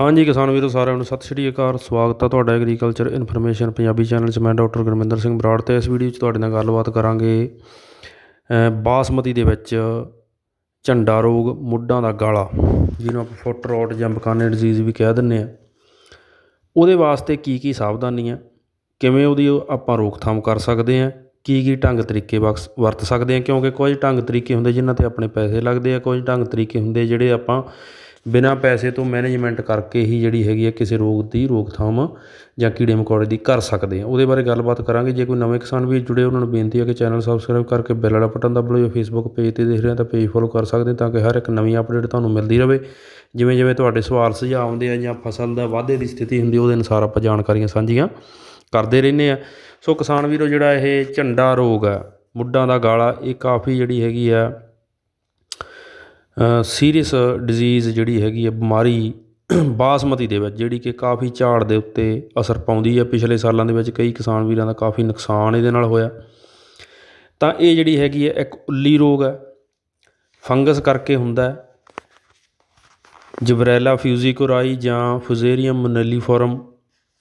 ਹਾਂਜੀ, ਕਿਸਾਨ ਵੀਰੋ, ਸਾਰਿਆਂ ਨੂੰ ਸਤਿ ਸ਼੍ਰੀ ਅਕਾਲ। ਸਵਾਗਤ ਹੈ ਤੁਹਾਡਾ ਐਗਰੀਕਲਚਰ ਇਨਫੋਰਮੇਸ਼ਨ ਪੰਜਾਬੀ ਚੈਨਲ 'ਚ। ਮੈਂ ਡਾਕਟਰ ਗੁਰਮਿੰਦਰ ਸਿੰਘ ਬਰਾੜ ਤੇ ਇਸ ਵੀਡੀਓ 'ਚ ਤੁਹਾਡੇ ਨਾਲ ਗੱਲਬਾਤ ਕਰਾਂਗੇ ਬਾਸਮਤੀ ਦੇ ਵਿੱਚ ਝੰਡਾ ਰੋਗ, ਮੁੱਢਾਂ ਦਾ ਗਾਲਾ, ਜਿਹਨੂੰ ਆਪਾਂ ਫੁੱਟ ਰੋਟ ਜਾਂ ਬਕਾਨੇ ਡਿਜ਼ੀਜ਼ ਵੀ ਕਹਿ ਦਿੰਦੇ ਆ। ਉਹਦੇ ਵਾਸਤੇ ਕੀ ਕੀ ਸਾਵਧਾਨੀਆਂ ਕਿਵੇਂ ਉਹਦੀ ਆਪਾਂ ਰੋਕਥਾਮ ਕਰ ਸਕਦੇ ਆ ਕੀ ਕੀ ਢੰਗ ਤਰੀਕੇ ਵਕਸ- ਵਰਤ ਸਕਦੇ ਆ, ਕਿਉਂਕਿ ਕੁਝ ਢੰਗ ਤਰੀਕੇ ਹੁੰਦੇ ਜਿਨ੍ਹਾਂ ਤੇ ਆਪਣੇ ਪੈਸੇ ਲੱਗਦੇ ਆ, ਕੁਝ ਢੰਗ ਤਰੀਕੇ ਹੁੰਦੇ ਜਿਹੜੇ ਆਪਾਂ ਬਿਨਾਂ ਪੈਸੇ ਤੋਂ ਮੈਨੇਜਮੈਂਟ ਕਰਕੇ ਹੀ ਜਿਹੜੀ ਹੈਗੀ ਹੈ ਕਿਸੇ ਰੋਗ ਦੀ ਰੋਕਥਾਮ ਜਾਂ ਕੀੜੇ ਮਕੌੜੇ ਦੀ ਕਰ ਸਕਦੇ ਹਾਂ ਉਹਦੇ ਬਾਰੇ ਗੱਲਬਾਤ ਕਰਾਂਗੇ। ਜੇ ਕੋਈ ਨਵੇਂ ਕਿਸਾਨ ਵੀਰ ਜੁੜੇ, ਉਹਨਾਂ ਨੂੰ ਬੇਨਤੀ ਹੈ ਕਿ ਚੈਨਲ ਸਬਸਕ੍ਰਾਈਬ ਕਰਕੇ ਬੈਲ ਵਾਲਾ ਬਟਨ ਦਬਾ ਲਓ। ਜਾਂ ਫੇਸਬੁੱਕ ਪੇਜ ਤੇ ਦੇਖ ਰਹੇ ਹੋ ਤਾਂ ਪੇਜ ਫੋਲੋ ਕਰ ਸਕਦੇ ਤਾਂ ਕਿ ਹਰ ਇੱਕ ਨਵੀਂ ਅਪਡੇਟ ਤੁਹਾਨੂੰ ਮਿਲਦੀ ਰਹੇ ਜਿਵੇਂ ਜਿਵੇਂ ਤੁਹਾਡੇ ਸਵਾਲ ਸੁਝਾਅ ਆਉਂਦੇ ਆ ਜਾਂ ਫਸਲ ਦਾ ਵਾਧੇ ਦੀ ਸਥਿਤੀ ਹੁੰਦੀ, ਉਹਦੇ ਅਨੁਸਾਰ ਆਪਾਂ ਜਾਣਕਾਰੀਆਂ ਸਾਂਝੀਆਂ ਕਰਦੇ ਰਹਿੰਦੇ ਆ। ਸੋ ਕਿਸਾਨ ਵੀਰੋ, ਜਿਹੜਾ ਇਹ ਝੰਡਾ ਰੋਗ ਆ, ਮੁੱਢਾਂ ਦਾ ਗਾਲਾ, ਇਹ ਕਾਫੀ ਜਿਹੜੀ ਹੈਗੀ ਆ ਸੀਰੀਅਸ ਡਿਜ਼ੀਜ਼ ਜਿਹੜੀ ਹੈਗੀ ਹੈ ਬਿਮਾਰੀ ਬਾਸਮਤੀ ਦੇ ਵਿੱਚ, ਜਿਹੜੀ ਕਿ ਕਾਫੀ ਝਾੜ ਦੇ ਉੱਤੇ ਅਸਰ ਪਾਉਂਦੀ ਹੈ ਪਿਛਲੇ ਸਾਲਾਂ ਦੇ ਵਿੱਚ ਕਈ ਕਿਸਾਨ ਵੀਰਾਂ ਦਾ ਕਾਫੀ ਨੁਕਸਾਨ ਇਹਦੇ ਨਾਲ ਹੋਇਆ। ਤਾਂ ਇਹ ਜਿਹੜੀ ਹੈਗੀ ਹੈ ਇੱਕ ਉੱਲੀ ਰੋਗ ਹੈ ਫੰਗਸ ਕਰਕੇ ਹੁੰਦਾ ਜਬਰੈਲਾ ਫਿਊਜ਼ੀਕੋਰਾਈ ਜਾਂ ਫੁਜ਼ੇਰੀਅਮ ਮੋਨੈਲੀਫੋਰਮ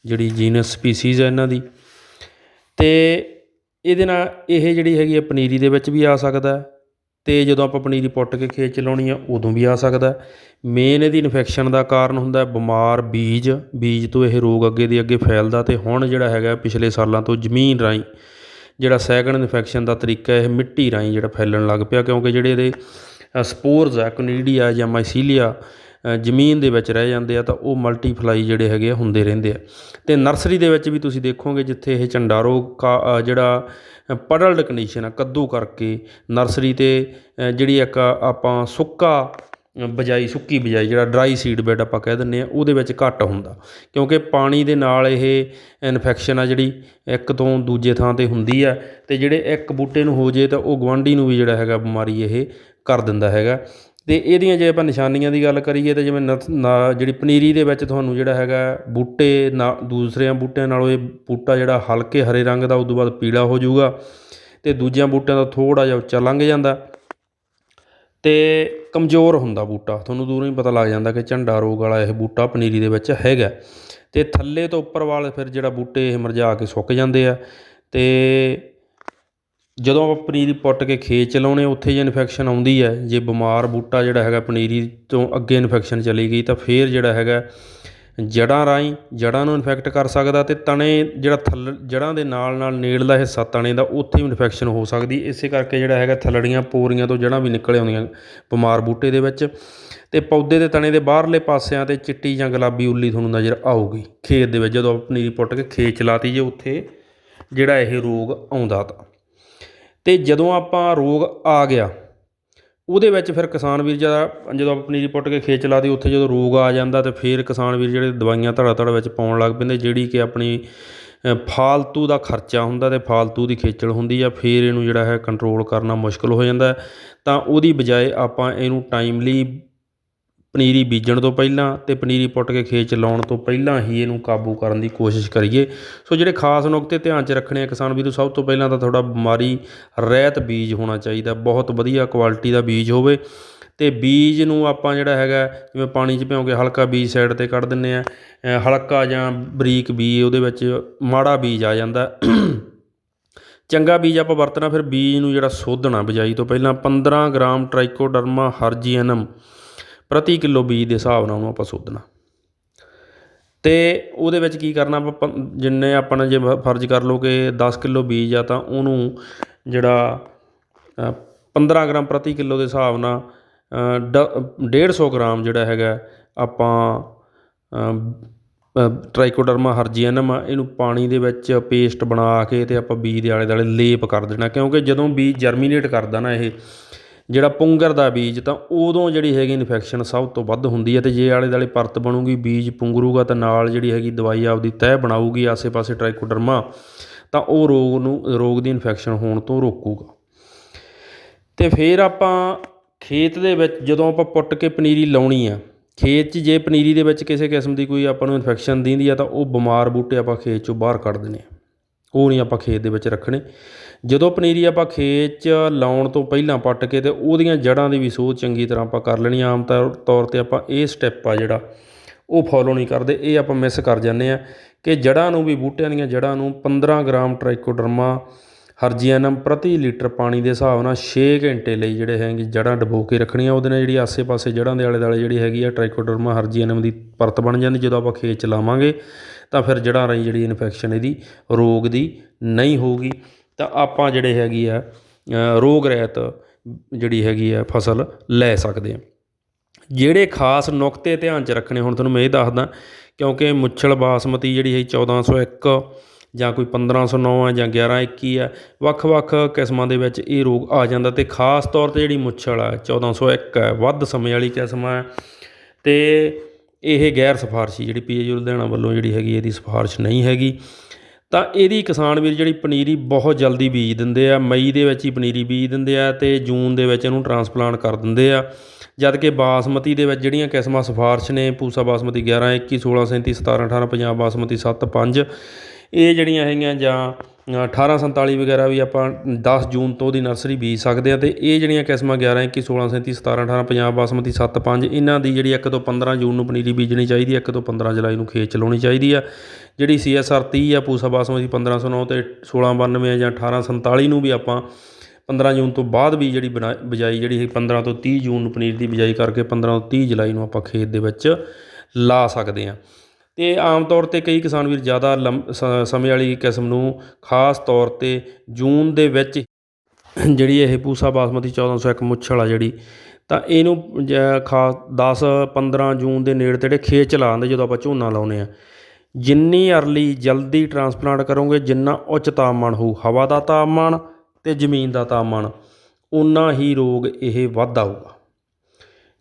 ਜਿਹੜੀ ਜੀਨਸ ਸਪੀਸੀਜ਼ ਹੈ ਇਹਨਾਂ ਦੀ। ਤੇ ਇਹਦੇ ਨਾਲ ਇਹ ਜਿਹੜੀ ਹੈਗੀ ਹੈ ਪਨੀਰੀ ਦੇ ਵਿੱਚ ਵੀ ਆ ਸਕਦਾ ਅਤੇ ਜਦੋਂ ਆਪਾਂ ਪਨੀਰੀ ਪੁੱਟ ਕੇ ਖੇਤ ਚ ਲਾਉਣੀ ਆ, ਉਦੋਂ ਵੀ ਆ ਸਕਦਾ ਮੇਨ ਇਹਦੀ ਇਨਫੈਕਸ਼ਨ ਦਾ ਕਾਰਨ ਹੁੰਦਾ ਬਿਮਾਰ ਬੀਜ ਬੀਜ ਤੋਂ ਇਹ ਰੋਗ ਅੱਗੇ ਦੀ ਅੱਗੇ ਫੈਲਦਾ ਅਤੇ ਹੁਣ ਜਿਹੜਾ ਹੈਗਾ ਪਿਛਲੇ ਸਾਲਾਂ ਤੋਂ ਜ਼ਮੀਨ ਰਾਹੀਂ ਜਿਹੜਾ ਸੈਕੰਡ ਇਨਫੈਕਸ਼ਨ ਦਾ ਤਰੀਕਾ ਇਹ ਮਿੱਟੀ ਰਾਹੀਂ ਜਿਹੜਾ ਫੈਲਣ ਲੱਗ ਪਿਆ, ਕਿਉਂਕਿ ਜਿਹੜੇ ਇਹਦੇ ਸਪੋਰਸ ਆ ਕਨੀਡੀਆ ਜਾਂ ਮਾਈਸੀਲੀਆ ਜ਼ਮੀਨ ਦੇ ਵਿੱਚ ਰਹਿ ਜਾਂਦੇ ਆ ਤਾਂ ਉਹ ਮਲਟੀਫਲਾਈ ਜਿਹੜੇ ਹੈਗੇ ਆ ਹੁੰਦੇ ਰਹਿੰਦੇ ਆ। ਅਤੇ ਨਰਸਰੀ ਦੇ ਵਿੱਚ ਵੀ ਤੁਸੀਂ ਦੇਖੋਗੇ ਜਿੱਥੇ ਇਹ ਝੰਡਾ ਰੋਗ ਕਾ ਜਿਹੜਾ ਪੜਲਡ ਕੰਡੀਸ਼ਨ ਆ, ਕੱਦੂ ਕਰਕੇ ਨਰਸਰੀ ਤੇ ਜਿਹੜੀ ਇੱਕ ਆਪਾਂ ਸੁੱਕਾ ਬਿਜਾਈ, ਸੁੱਕੀ ਬਿਜਾਈ ਜਿਹੜਾ ਡਰਾਈ ਸੀਡ ਬੈਡ ਆਪਾਂ ਕਹਿ ਦਿੰਦੇ ਆ, ਉਹਦੇ ਵਿੱਚ ਘੱਟ ਹੁੰਦਾ। ਕਿਉਂਕਿ ਪਾਣੀ ਦੇ ਨਾਲ ਇਹ ਇਨਫੈਕਸ਼ਨ ਆ ਜਿਹੜੀ ਇੱਕ ਤੋਂ ਦੂਜੇ ਥਾਂ ਤੇ ਹੁੰਦੀ ਆ ਤੇ ਜਿਹੜੇ ਇੱਕ ਬੂਟੇ ਨੂੰ ਹੋ ਜੇ ਤਾਂ ਉਹ ਗਵਾਂਢੀ ਨੂੰ ਵੀ ਜਿਹੜਾ ਹੈਗਾ ਬਿਮਾਰੀ ਇਹ ਕਰ ਦਿੰਦਾ ਹੈਗਾ। ਅਤੇ ਇਹਦੀਆਂ ਜੇ ਆਪਾਂ ਨਿਸ਼ਾਨੀਆਂ ਦੀ ਗੱਲ ਕਰੀਏ ਤਾਂ ਜਿਵੇਂ ਨਥ- ਨਾ- ਜਿਹੜੀ ਪਨੀਰੀ ਦੇ ਵਿੱਚ ਤੁਹਾਨੂੰ ਜਿਹੜਾ ਹੈਗਾ ਬੂਟੇ ਨਾ ਦੂਸਰਿਆਂ ਬੂਟਿਆਂ ਨਾਲੋਂ ਇਹ ਬੂਟਾ ਜਿਹੜਾ ਹਲਕੇ ਹਰੇ ਰੰਗ ਦਾ, ਉਦੋਂ ਬਾਅਦ ਪੀਲਾ ਹੋ ਜਾਊਗਾ ਅਤੇ ਦੂਜਿਆਂ ਬੂਟਿਆਂ ਦਾ ਥੋੜ੍ਹਾ ਜਿਹਾ ਉੱਚਾ ਲੰਘ ਜਾਂਦਾ ਅਤੇ ਕਮਜ਼ੋਰ ਹੁੰਦਾ ਬੂਟਾ। ਤੁਹਾਨੂੰ ਦੂਰੋਂ ਹੀ ਪਤਾ ਲੱਗ ਜਾਂਦਾ ਕਿ ਝੰਡਾ ਰੋਗ ਵਾਲਾ ਇਹ ਬੂਟਾ ਪਨੀਰੀ ਦੇ ਵਿੱਚ ਹੈਗਾ। ਅਤੇ ਥੱਲੇ ਤੋਂ ਉੱਪਰ ਵਾਲੇ ਫਿਰ ਜਿਹੜਾ ਬੂਟੇ ਇਹ ਮੁਰਝਾ ਕੇ ਸੁੱਕ ਜਾਂਦੇ ਆ ਅਤੇ ਜਦੋਂ ਆਪਾਂ ਪਨੀਰੀ ਪੁੱਟ ਕੇ ਖੇਤ ਚ ਲਾਉਣੇ, ਉੱਥੇ ਜੇ ਇਨਫੈਕਸ਼ਨ ਆਉਂਦੀ ਹੈ, ਜੇ ਬਿਮਾਰ ਬੂਟਾ ਜਿਹੜਾ ਹੈਗਾ ਪਨੀਰੀ ਤੋਂ ਅੱਗੇ ਇਨਫੈਕਸ਼ਨ ਚਲੀ ਗਈ, ਤਾਂ ਫਿਰ ਜਿਹੜਾ ਹੈਗਾ ਜੜ੍ਹਾਂ ਰਾਹੀਂ ਜੜ੍ਹਾਂ ਨੂੰ ਇਨਫੈਕਟ ਕਰ ਸਕਦਾ ਅਤੇ ਤਣੇ ਜਿਹੜਾ ਥੱਲ ਜੜ੍ਹਾਂ ਦੇ ਨਾਲ ਨਾਲ ਨੇੜਲਾ ਹਿੱਸਾ ਤਣੇ ਦਾ, ਉੱਥੇ ਵੀ ਇਨਫੈਕਸ਼ਨ ਹੋ ਸਕਦੀ। ਇਸੇ ਕਰਕੇ ਜਿਹੜਾ ਹੈਗਾ ਥੱਲੜੀਆਂ, ਪੋਰੀਆਂ ਤੋਂ ਜੜ੍ਹਾਂ ਵੀ ਨਿਕਲ ਆਉਂਦੀਆਂ ਬਿਮਾਰ ਬੂਟੇ ਦੇ ਵਿੱਚ। ਅਤੇ ਪੌਦੇ ਦੇ ਤਣੇ ਦੇ ਬਾਹਰਲੇ ਪਾਸਿਆਂ ਤੇ ਚਿੱਟੀ ਜਾਂ ਗੁਲਾਬੀ ਉੱਲੀ ਤੁਹਾਨੂੰ ਨਜ਼ਰ ਆਊਗੀ। ਖੇਤ ਦੇ ਵਿੱਚ ਜਦੋਂ ਆਪਾਂ ਪਨੀਰੀ ਪੁੱਟ ਕੇ ਖੇਤ ਚਲਾਤੀ ਜੇ, ਉੱਥੇ ਜਿਹੜਾ ਇਹ ਰੋਗ ਆਉਂਦਾ ਤਾਂ। ਅਤੇ ਜਦੋਂ ਆਪਾਂ ਰੋਗ ਆ ਗਿਆ, ਉਹਦੇ ਵਿੱਚ ਫਿਰ ਕਿਸਾਨ ਵੀਰ ਜਿਹੜਾ, ਜਦੋਂ ਆਪਾਂ ਪਨੀਰੀ ਪੁੱਟ ਕੇ ਖੇਤ ਚਲਾਦੀ ਉੱਥੇ ਜਦੋਂ ਰੋਗ ਆ ਜਾਂਦਾ ਤਾਂ ਫਿਰ ਕਿਸਾਨ ਵੀਰ ਜਿਹੜੇ ਦਵਾਈਆਂ ਧੜਾ ਧੜ ਵਿੱਚ ਪਾਉਣ ਲੱਗ ਪੈਂਦੇ, ਜਿਹੜੀ ਕਿ ਆਪਣੀ ਫਾਲਤੂ ਦਾ ਖਰਚਾ ਹੁੰਦਾ ਅਤੇ ਫਾਲਤੂ ਦੀ ਖੇਚਲ ਹੁੰਦੀ ਆ, ਫਿਰ ਇਹਨੂੰ ਜਿਹੜਾ ਹੈ ਕੰਟਰੋਲ ਕਰਨਾ ਮੁਸ਼ਕਿਲ ਹੋ ਜਾਂਦਾ। ਤਾਂ ਉਹਦੀ ਬਜਾਏ ਆਪਾਂ ਇਹਨੂੰ ਟਾਈਮਲੀ ਪਨੀਰੀ ਬੀਜਣ ਤੋਂ ਪਹਿਲਾਂ ਅਤੇ ਪਨੀਰੀ ਪੁੱਟ ਕੇ ਖੇਤ ਚ ਲਾਉਣ ਤੋਂ ਪਹਿਲਾਂ ਹੀ ਇਹਨੂੰ ਕਾਬੂ ਕਰਨ ਦੀ ਕੋਸ਼ਿਸ਼ ਕਰੀਏ। ਸੋ ਜਿਹੜੇ ਖਾਸ ਨੁਕਤੇ ਧਿਆਨ ਚ ਰੱਖਣੇ ਆ ਕਿਸਾਨ ਵੀਰੋ, ਸਭ ਤੋਂ ਪਹਿਲਾਂ ਤਾਂ ਤੁਹਾਡਾ ਬਿਮਾਰੀ ਰਹਿਤ ਬੀਜ ਹੋਣਾ ਚਾਹੀਦਾ। ਬਹੁਤ ਵਧੀਆ ਕੁਆਲਿਟੀ ਦਾ ਬੀਜ ਹੋਵੇ ਅਤੇ ਬੀਜ ਨੂੰ ਆਪਾਂ ਜਿਹੜਾ ਹੈਗਾ, ਜਿਵੇਂ ਪਾਣੀ 'ਚ ਭਿਉਂ ਕੇ ਹਲਕਾ ਬੀਜ ਸਾਈਡ ਤੇ ਕੱਢ ਦਿੰਦੇ ਆ ਹਲਕਾ ਜਾਂ ਬਰੀਕ ਬੀਜ ਉਹਦੇ ਵਿੱਚ ਮਾੜਾ ਬੀਜ ਆ ਜਾਂਦਾ। ਚੰਗਾ ਬੀਜ ਆਪਾਂ ਵਰਤਣਾ, ਫਿਰ ਬੀਜ ਨੂੰ ਜਿਹੜਾ ਸੋਧਣਾ, ਬਿਜਾਈ ਤੋਂ ਪਹਿਲਾਂ 15 ਗ੍ਰਾਮ ਟ੍ਰਾਈਕੋਡਰਮਾ ਹਰਜੀਐਨਮ ਪ੍ਰਤੀ ਕਿਲੋ ਬੀਜ ਦੇ ਹਿਸਾਬ ਨਾਲ ਉਹਨੂੰ ਆਪਾਂ ਸੋਧਣਾ। ਅਤੇ ਉਹਦੇ ਵਿੱਚ ਕੀ ਕਰਨਾ ਆਪਾਂ ਪੰ- ਜਿੰਨੇ ਆਪਣਾ ਜੇ ਫਰਜ਼ ਕਰ ਲਓ ਕਿ ਦਸ ਕਿਲੋ ਬੀਜ ਆ ਤਾਂ ਉਹਨੂੰ ਜਿਹੜਾ ਪੰਦਰਾਂ ਗ੍ਰਾਮ ਪ੍ਰਤੀ ਕਿਲੋ ਦੇ ਹਿਸਾਬ ਨਾਲ ਅ, ਡ- 150 ਗ੍ਰਾਮ ਜਿਹੜਾ ਹੈਗਾ ਆਪਾਂ ਟ੍ਰਾਈਕੋਡਰਮਾ ਹਰਜੀਐਨਮ ਇਹਨੂੰ ਪਾਣੀ ਦੇ ਵਿੱਚ ਪੇਸਟ ਬਣਾ ਕੇ ਤੇ ਆਪਾਂ ਬੀਜ ਦੇ ਆਲੇ ਦੁਆਲੇ ਲੇਪ ਕਰ ਦੇਣਾ। ਕਿਉਂਕਿ ਜਦੋਂ ਬੀਜ ਜਰਮੀਨੇਟ ਕਰਦਾ ਨਾ ਇਹ ਜਿਹੜਾ ਪੁੰਗਰ ਦਾ ਬੀਜ, ਤਾਂ ਉਦੋਂ ਜਿਹੜੀ ਹੈਗੀ ਇਨਫੈਕਸ਼ਨ ਸਭ ਤੋਂ ਵੱਧ ਹੁੰਦੀ ਹੈ ਅਤੇ ਜੇ ਆਲੇ ਦੁਆਲੇ ਪਰਤ ਬਣੂਗੀ, ਬੀਜ ਪੁੰਗਰੂਗਾ ਤਾਂ ਨਾਲ ਜਿਹੜੀ ਹੈਗੀ ਦਵਾਈ ਆਪਦੀ ਤਹਿ ਬਣਾਊਗੀ, ਆਸੇ-ਪਾਸੇ ਟ੍ਰਾਈਕੋਡਰਮਾ ਤਾਂ ਉਹ ਰੋਗ ਨੂੰ, ਰੋਗ ਦੀ ਇਨਫੈਕਸ਼ਨ ਹੋਣ ਤੋਂ ਰੋਕੂਗਾ। ਤੇ ਫਿਰ ਆਪਾਂ ਖੇਤ ਦੇ ਵਿੱਚ ਜਦੋਂ ਆਪਾਂ ਪੁੱਟ ਕੇ ਪਨੀਰੀ ਲਾਉਣੀ ਆ, ਖੇਤ 'ਚ ਜੇ ਪਨੀਰੀ ਦੇ ਵਿੱਚ ਕਿਸੇ ਕਿਸਮ ਦੀ ਕੋਈ ਆਪਾਂ ਨੂੰ ਇਨਫੈਕਸ਼ਨ ਦਿੰਦੀ ਆ, ਤਾਂ ਉਹ ਬਿਮਾਰ ਬੂਟੇ ਆਪਾਂ ਖੇਤ 'ਚੋਂ ਬਾਹਰ ਕੱਢ ਦਿੰਦੇ ਆ। ਉਹ ਨਹੀਂ ਆਪਾਂ ਖੇਤ ਦੇ ਵਿੱਚ ਰੱਖਣੇ। ਜਦੋਂ ਪਨੀਰੀ ਆਪਾਂ ਖੇਤ 'ਚ ਲਾਉਣ ਤੋਂ ਪਹਿਲਾਂ ਪੱਟ ਕੇ ਅਤੇ ਉਹਦੀਆਂ ਜੜ੍ਹਾਂ ਦੀ ਵੀ ਸੋਧ ਚੰਗੀ ਤਰ੍ਹਾਂ ਆਪਾਂ ਕਰ ਲੈਣੀ ਆਮ ਤੌਰ ਤੌਰ ਤੇ ਆਪਾਂ ਇਹ ਸਟੈਪ ਆ ਜਿਹੜਾ, ਉਹ ਫੋਲੋ ਨਹੀਂ ਕਰਦੇ, ਇਹ ਆਪਾਂ ਮਿਸ ਕਰ ਜਾਂਦੇ ਹਾਂ ਕਿ ਜੜ੍ਹਾਂ ਨੂੰ ਵੀ, ਬੂਟਿਆਂ ਦੀਆਂ ਜੜ੍ਹਾਂ ਨੂੰ 15 ਗ੍ਰਾਮ ਟ੍ਰਾਈਕੋਡਰਮਾ ਹਰਜੀਐਨਮ ਪ੍ਰਤੀ ਲੀਟਰ ਪਾਣੀ ਦੇ ਹਿਸਾਬ ਨਾਲ 6 ਘੰਟੇ ਲਈ ਜਿਹੜੇ ਹੈਗੇ ਜੜ੍ਹਾਂ ਡਬੋ ਕੇ ਰੱਖਣੀਆਂ, ਉਹਦੇ ਨਾਲ ਜਿਹੜੀ ਆਸੇ-ਪਾਸੇ ਜੜ੍ਹਾਂ ਦੇ ਆਲੇ-ਦੁਆਲੇ ਜਿਹੜੀ ਹੈਗੀ ਆ ਟ੍ਰਾਈਕੋਡਰਮਾ ਹਰਜੀਐਨਮ ਦੀ ਪਰਤ ਬਣ ਜਾਂਦੀ, ਜਦੋਂ ਆਪਾਂ ਖੇਤ 'ਚ ਲਾਵਾਂਗੇ ਤਾਂ ਫਿਰ ਜੜ੍ਹਾਂ ਰਾਹੀਂ ਜਿਹੜੀ ਇਨਫੈਕਸ਼ਨ ਇਹਦੀ, ਰੋਗ ਦੀ ਨਹੀਂ ਹੋਊਗੀ। ਤਾਂ ਆਪਾਂ ਜਿਹੜੇ ਹੈਗੀ ਆ ਰੋਗ ਰਹਿਤ ਜਿਹੜੀ ਹੈਗੀ ਆ ਫਸਲ ਲੈ ਸਕਦੇ ਹਾਂ ਜਿਹੜੇ ਖਾਸ ਨੁਕਤੇ ਧਿਆਨ 'ਚ ਰੱਖਣੇ, ਹੁਣ ਤੁਹਾਨੂੰ ਮੈਂ ਇਹ ਦੱਸਦਾ, ਕਿਉਂਕਿ ਮੁੱਛਲ ਬਾਸਮਤੀ ਜਿਹੜੀ ਹੈ 1401 ਜਾਂ ਕੋਈ 1509 ਹੈ ਜਾਂ 1121 ਹੈ ਵੱਖ-ਵੱਖ ਕਿਸਮਾਂ ਦੇ ਵਿੱਚ ਇਹ ਰੋਗ ਆ ਜਾਂਦਾ ਤੇ ਖਾਸ ਤੌਰ ਤੇ ਜਿਹੜੀ ਮੁੱਛਲ ਹੈ 1401 ਹੈ ਵੱਧ ਸਮੇਂ ਵਾਲੀ ਕਿਸਮ ਹੈ ਤੇ ਇਹ ਗੈਰ ਸਿਫਾਰਸ਼ੀ ਜਿਹੜੀ ਪੀਏਯੂ ਲੁਧਿਆਣਾ ਵੱਲੋਂ ਜਿਹੜੀ ਹੈਗੀ ਇਹਦੀ ਸਿਫਾਰਸ਼ ਨਹੀਂ ਹੈਗੀ। ਤਾਂ ਇਹਦੀ ਕਿਸਾਨ ਵੀਰ ਜਿਹੜੀ ਪਨੀਰੀ ਬਹੁਤ ਜਲਦੀ ਬੀਜ ਦਿੰਦੇ ਆ, ਮਈ ਦੇ ਵਿੱਚ ਹੀ ਪਨੀਰੀ ਬੀਜ ਦਿੰਦੇ ਆ ਤੇ ਜੂਨ ਦੇ ਵਿੱਚ ਇਹਨੂੰ ਟਰਾਂਸਪਲਾਂਟ ਕਰ ਦਿੰਦੇ ਆ। ਜਦ ਕਿ ਬਾਸਮਤੀ ਦੇ ਵਿੱਚ ਜਿਹੜੀਆਂ ਕਿਸਮਾਂ ਸਿਫਾਰਸ਼ ਨੇ, ਪੂਸਾ ਬਾਸਮਤੀ 11 21 16 37 17 18 ਪੰਜਾਬ ਬਾਸਮਤੀ 7 5 ਇਹ ਜਿਹੜੀਆਂ ਹੈਗੀਆਂ ਜਾਂ 1847 ਵਗੈਰਾ ਵੀ ਆਪਾਂ ਦਸ ਜੂਨ ਤੋਂ ਉਹਦੀ ਨਰਸਰੀ ਬੀਜ ਸਕਦੇ ਹਾਂ ਅਤੇ ਇਹ ਜਿਹੜੀਆਂ ਕਿਸਮਾਂ 11 21 16 37 17 18 ਪੰਜਾਬ ਬਾਸਮਤੀ 7 5 ਇਹਨਾਂ ਦੀ ਜਿਹੜੀ ਇੱਕ ਤੋਂ 15 ਜੂਨ ਨੂੰ ਪਨੀਰੀ ਬੀਜਣੀ ਚਾਹੀਦੀ ਹੈ, ਇੱਕ ਤੋਂ 15 ਜੁਲਾਈ ਨੂੰ ਖੇਤ ਚਲਾਉਣੀ ਚਾਹੀਦੀ ਆ। ਜਿਹੜੀ ਸੀ ਐੱਸ ਆਰ ਤੀਹ ਆ, ਪੂਸਾ ਬਾਸਮਤੀ 1509 ਤੇ 1692 ਜਾਂ 1847 ਨੂੰ ਵੀ ਆਪਾਂ 15 ਜੂਨ ਤੋਂ ਬਾਅਦ ਵੀ ਜਿਹੜੀ ਬਣਾ, ਬਿਜਾਈ ਜਿਹੜੀ ਹੈ 15 ਤੋਂ 30 ਜੂਨ ਨੂੰ ਪਨੀਰ ਦੀ ਬਿਜਾਈ ਕਰਕੇ 15 ਤੋਂ 30 ਜੁਲਾਈ ਨੂੰ ਆਪਾਂ ਖੇਤ ਦੇ ਵਿੱਚ ਲਾ ਸਕਦੇ ਹਾਂ। ਅਤੇ ਆਮ ਤੌਰ ਤੇ ਕਈ ਕਿਸਾਨ ਵੀਰ ਜ਼ਿਆਦਾ ਲੰ ਸ- ਸਮੇਂ ਵਾਲੀ ਕਿਸਮ ਨੂੰ ਖਾਸ ਤੌਰ ਤੇ ਜੂਨ ਦੇ ਵਿੱਚ ਜਿਹੜੀ ਇਹ ਪੂਸਾ ਬਾਸਮਤੀ 1401 ਮੁੱਛਲ ਆ ਜਿਹੜੀ, ਤਾਂ ਇਹਨੂੰ ਜ- ਖਾਸ 10 15 ਜੂਨ ਦੇ ਨੇੜੇ ਤੇੜੇ ਖੇਤ ਚ ਲਾਉਂਦੇ ਜਦੋਂ ਆਪਾਂ ਝੋਨਾ ਲਾਉਂਦੇ ਹਾਂ। ਜਿੰਨੀ ਅਰਲੀ ਜਲਦੀ ਟਰਾਂਸਪਲਾਂਟ ਕਰੋਗੇ, ਜਿੰਨਾ ਉੱਚ ਤਾਪਮਾਨ ਹੋਊ, ਹਵਾ ਦਾ ਤਾਪਮਾਨ ਅਤੇ ਜ਼ਮੀਨ ਦਾ ਤਾਪਮਾਨ ਉਨਾ ਹੀ ਰੋਗ ਇਹ ਵੱਧ ਆਊਗਾ।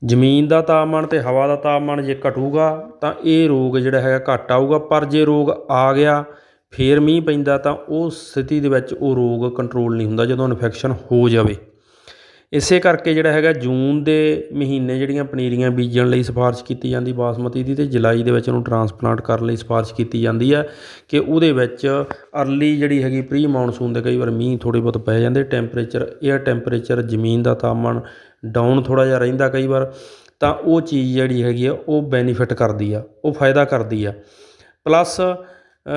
ਜ਼ਮੀਨ ਦਾ ਤਾਪਮਾਨ ਅਤੇ ਹਵਾ ਦਾ ਤਾਪਮਾਨ ਜੇ ਘਟੂਗਾ ਤਾਂ ਇਹ ਰੋਗ ਜਿਹੜਾ ਹੈਗਾ ਘੱਟ ਆਊਗਾ, ਪਰ ਜੇ ਰੋਗ ਆ ਗਿਆ, ਫਿਰ ਮੀਂਹ ਪੈਂਦਾ ਤਾਂ ਉਹ ਸਥਿਤੀ ਦੇ ਵਿੱਚ ਉਹ ਰੋਗ ਕੰਟਰੋਲ ਨਹੀਂ ਹੁੰਦਾ ਜਦੋਂ ਇਨਫੈਕਸ਼ਨ ਹੋ ਜਾਵੇ। ਇਸੇ ਕਰਕੇ ਜਿਹੜਾ ਹੈਗਾ ਜੂਨ ਦੇ ਮਹੀਨੇ ਜਿਹੜੀਆਂ ਪਨੀਰੀਆਂ ਬੀਜਣ ਲਈ ਸਿਫਾਰਿਸ਼ ਕੀਤੀ ਜਾਂਦੀ, ਬਾਸਮਤੀ ਦੀ ਤੇ ਜੁਲਾਈ ਦੇ ਵਿੱਚ ਉਹਨੂੰ ਟਰਾਂਸਪਲਾਂਟ ਕਰਨ ਲਈ ਸਿਫਾਰਿਸ਼ ਕੀਤੀ ਜਾਂਦੀ ਹੈ ਕਿ ਉਹਦੇ ਵਿੱਚ ਅਰਲੀ ਜਿਹੜੀ ਹੈਗੀ ਪ੍ਰੀ ਮੌਨਸੂਨ ਦੇ ਕਈ ਵਾਰ ਮੀਂਹ ਥੋੜ੍ਹੇ ਬਹੁਤ ਪੈ ਜਾਂਦੇ ਟੈਂਪਰੇਚਰ 에ਅਰ ਟੈਂਪਰੇਚਰ ਜ਼ਮੀਨ ਦਾ ਤਾਪਮਾਨ ਡਾਊਨ ਥੋੜ੍ਹਾ ਜਿਹਾ ਰਹਿੰਦਾ ਕਈ ਵਾਰ, ਤਾਂ ਉਹ ਚੀਜ਼ ਜਿਹੜੀ ਹੈਗੀ ਆ, ਉਹ ਬੈਨੀਫਿਟ ਕਰਦੀ ਆ, ਉਹ ਫਾਇਦਾ ਕਰਦੀ ਆ। ਪਲੱਸ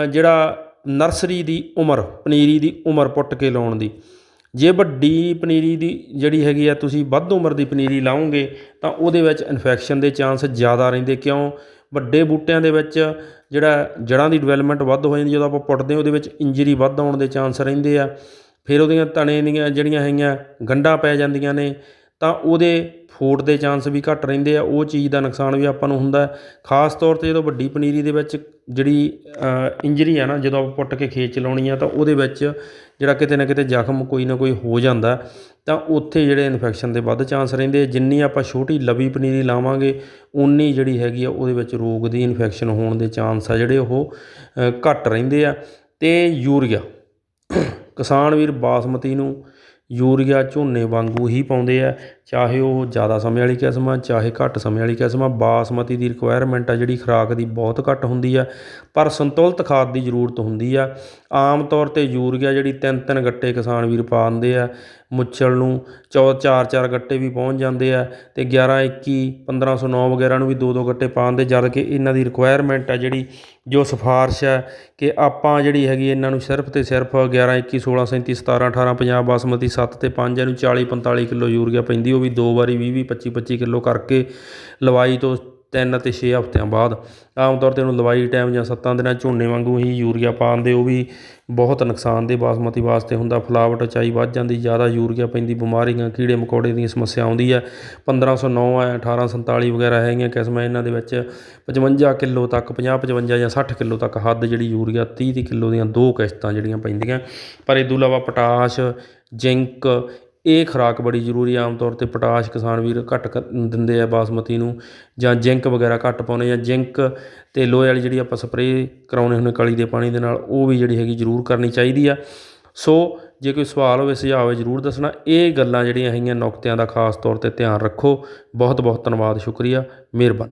ਜਿਹੜਾ ਨਰਸਰੀ ਦੀ ਉਮਰ, ਪਨੀਰੀ ਦੀ ਉਮਰ ਪੁੱਟ ਕੇ ਲਾਉਣ ਦੀ, ਜੇ ਵੱਡੀ ਪਨੀਰੀ ਦੀ ਜਿਹੜੀ ਹੈਗੀ ਆ, ਤੁਸੀਂ ਵੱਧ ਉਮਰ ਦੀ ਪਨੀਰੀ ਲਾਓਗੇ, ਤਾਂ ਉਹਦੇ ਵਿੱਚ ਇਨਫੈਕਸ਼ਨ ਦੇ ਚਾਂਸ ਜ਼ਿਆਦਾ ਰਹਿੰਦੇ। ਕਿਉਂ? ਵੱਡੇ ਬੂਟਿਆਂ ਦੇ ਵਿੱਚ ਜਿਹੜਾ ਜੜ੍ਹਾਂ ਦੀ ਡਿਵੈਲਪਮੈਂਟ ਵੱਧ ਹੋ ਜਾਂਦੀ, ਜਦੋਂ ਆਪਾਂ ਪੁੱਟਦੇ ਉਹਦੇ ਵਿੱਚ ਇੰਜਰੀ ਵੱਧ ਆਉਣ ਦੇ ਚਾਂਸ ਰਹਿੰਦੇ ਆ। ਫਿਰ ਉਹਦੀਆਂ ਤਣੇ ਦੀਆਂ ਜਿਹੜੀਆਂ ਹੈਗੀਆਂ, ਗੰਢਾਂ ਪੈ ਜਾਂਦੀਆਂ ਨੇ ਤਾਂ ਉਹਦੇ ਫੋਟ ਦੇ ਚਾਂਸ ਵੀ ਘੱਟ ਰਹਿੰਦੇ ਆ, ਉਹ ਚੀਜ਼ ਦਾ ਨੁਕਸਾਨ ਵੀ ਆਪਾਂ ਨੂੰ ਹੁੰਦਾ ਖਾਸ ਤੌਰ ਤੇ ਜਦੋਂ ਵੱਡੀ ਪਨੀਰੀ ਦੇ ਵਿੱਚ ਜਿਹੜੀ ਇੰਜਰੀ ਆ ਨਾ, ਜਦੋਂ ਆਪਾਂ ਪੁੱਟ ਕੇ ਖੇਤ ਚਲਾਉਣੀ ਆ ਤਾਂ ਉਹਦੇ ਵਿੱਚ ਜਿਹੜਾ ਕਿਤੇ ਨਾ ਕਿਤੇ ਜ਼ਖਮ ਕੋਈ ਨਾ ਕੋਈ ਹੋ ਜਾਂਦਾ ਤਾਂ ਉੱਥੇ ਜਿਹੜੇ ਇਨਫੈਕਸ਼ਨ ਦੇ ਵੱਧ ਚਾਂਸ ਰਹਿੰਦੇ ਆ। ਜਿੰਨੀ ਆਪਾਂ ਛੋਟੀ ਲਵੀ ਪਨੀਰੀ ਲਾਵਾਂਗੇ ਉਨੀ ਜਿਹੜੀ ਹੈਗੀ ਆ ਉਹਦੇ ਵਿੱਚ ਰੋਗ ਦੀ ਇਨਫੈਕਸ਼ਨ ਹੋਣ ਦੇ ਚਾਂਸ ਆ ਜਿਹੜੇ ਉਹ ਘੱਟ ਰਹਿੰਦੇ ਆ ਤੇ ਯੂਰੀਆ, ਕਿਸਾਨ ਵੀਰ ਬਾਸਮਤੀ ਨੂੰ ਯੂਰੀਆ ਝੋਨੇ ਵਾਂਗੂ ਹੀ ਪਾਉਂਦੇ ਆ। ਚਾਹੇ ਉਹ ਜ਼ਿਆਦਾ ਸਮੇਂ ਵਾਲੀ ਕਿਸਮ ਆ, ਚਾਹੇ ਘੱਟ ਸਮੇਂ ਵਾਲੀ ਕਿਸਮ ਆ, ਬਾਸਮਤੀ ਦੀ ਰਿਕੁਆਇਰਮੈਂਟ ਆ ਜਿਹੜੀ ਖੁਰਾਕ ਦੀ ਬਹੁਤ ਘੱਟ ਹੁੰਦੀ ਆ, ਪਰ ਸੰਤੁਲਿਤ ਖਾਦ ਦੀ ਜ਼ਰੂਰਤ ਹੁੰਦੀ ਆ। ਆਮ ਤੌਰ ਤੇ ਯੂਰੀਆ ਜਿਹੜੀ ਤਿੰਨ ਤਿੰਨ ਗੱਟੇ ਕਿਸਾਨ ਵੀਰ ਪਾ ਦਿੰਦੇ ਆ, ਮੁੱਛਲ ਨੂੰ ਚੌ ਚਾਰ ਚਾਰ ਗੱਟੇ ਵੀ ਪਹੁੰਚ ਜਾਂਦੇ ਆ ਤੇ 11 21 1509 ਵਗੈਰਾ ਨੂੰ ਵੀ ਦੋ ਦੋ ਗੱਟੇ ਪਾਉਣ ਦੇ ਜਦ ਕਿ ਇਹਨਾਂ ਦੀ ਰਿਕੁਆਇਰਮੈਂਟ ਆ ਜਿਹੜੀ, ਜੋ ਸਿਫਾਰਿਸ਼ ਹੈ ਕਿ ਆਪਾਂ ਜਿਹੜੀ ਹੈਗੀ ਇਹਨਾਂ ਨੂੰ ਸਿਰਫ ਤੇ ਸਿਰਫ 11 21 16 37 17 18 50 ਬਾਸਮਤੀ 7 ਤੇ 5 ਇਹਨੂੰ 40 45 ਕਿਲੋ ਯੂਰੀਆ ਪੈਂਦੀ ਉਹ ਵੀ ਦੋ ਵਾਰੀ 20 20 25 25 ਕਿਲੋ ਕਰਕੇ ਲਵਾਈ ਤੋਂ ਤਿੰਨ ਅਤੇ 6 ਹਫ਼ਤਿਆਂ ਬਾਅਦ। ਆਮ ਤੌਰ ਤੇ ਉਹਨੂੰ ਲਵਾਈ ਟਾਈਮ ਜਾਂ ਸੱਤਾਂ ਦਿਨਾਂ ਝੋਨੇ ਵਾਂਗੂ ਹੀ ਯੂਰੀਆ ਪਾਉਂਦੇ ਉਹ ਵੀ ਬਹੁਤ ਨੁਕਸਾਨ ਦੇ ਬਾਸਮਤੀ ਵਾਸਤੇ ਹੁੰਦਾ। ਫਲਾਵਟ ਉਚਾਈ ਵੱਧ ਜਾਂਦੀ, ਜ਼ਿਆਦਾ ਯੂਰੀਆ ਪੈਂਦੀ, ਬਿਮਾਰੀਆਂ, ਕੀੜੇ ਮਕੌੜੇ ਦੀ ਸਮੱਸਿਆ ਆਉਂਦੀ ਹੈ। 1509 ਹੈ 1847 ਵਗੈਰਾ ਹੈਗੀਆਂ ਕਿਸਮਾਂ ਇਹਨਾਂ ਦੇ ਵਿੱਚ 55 ਕਿਲੋ ਤੱਕ 50 55 ਜਾਂ 60 ਕਿਲੋ ਤੱਕ ਹੱਦ ਜਿਹੜੀ ਯੂਰੀਆ 30 30 ਕਿਲੋ ਦੀਆਂ ਦੋ ਕਿਸ਼ਤਾਂ ਜਿਹੜੀਆਂ ਪੈਂਦੀਆਂ। ਪਰ ਇਹ ਤੋਂ ਇਲਾਵਾ ਪੋਟਾਸ਼, ਜ਼ਿੰਕ ਇਹ ਖੁਰਾਕ ਬੜੀ ਜ਼ਰੂਰੀ ਆਮ ਤੌਰ ਤੇ ਪੋਟਾਸ਼ ਕਿਸਾਨ ਵੀਰ ਘੱਟ ਕ- ਦਿੰਦੇ ਆ ਬਾਸਮਤੀ ਨੂੰ ਜਾਂ ਜ਼ਿੰਕ ਵਗੈਰਾ ਘੱਟ ਪਾਉਂਦੇ ਜਾਂ ਜ਼ਿੰਕ ਅਤੇ ਲੋਹੇ ਵਾਲੀ ਜਿਹੜੀ ਆਪਾਂ ਸਪਰੇਅ ਕਰਾਉਣੇ ਹੁੰਦੇ ਕਲੀ ਦੇ ਪਾਣੀ ਦੇ ਨਾਲ, ਉਹ ਵੀ ਜਿਹੜੀ ਹੈਗੀ ਜ਼ਰੂਰ ਕਰਨੀ ਚਾਹੀਦੀ ਆ। ਸੋ ਜੇ ਕੋਈ ਸਵਾਲ ਹੋਵੇ, ਸੁਝਾਅ ਹੋਵੇ, ਜ਼ਰੂਰ ਦੱਸਣਾ। ਇਹ ਗੱਲਾਂ ਜਿਹੜੀਆਂ ਹੈਗੀਆਂ ਨੁਕਤਿਆਂ ਦਾ ਖਾਸ ਤੌਰ ਤੇ ਧਿਆਨ ਰੱਖੋ। ਬਹੁਤ ਬਹੁਤ ਧੰਨਵਾਦ, ਸ਼ੁਕਰੀਆ। ਮਿਹਰਬਾਨੀ।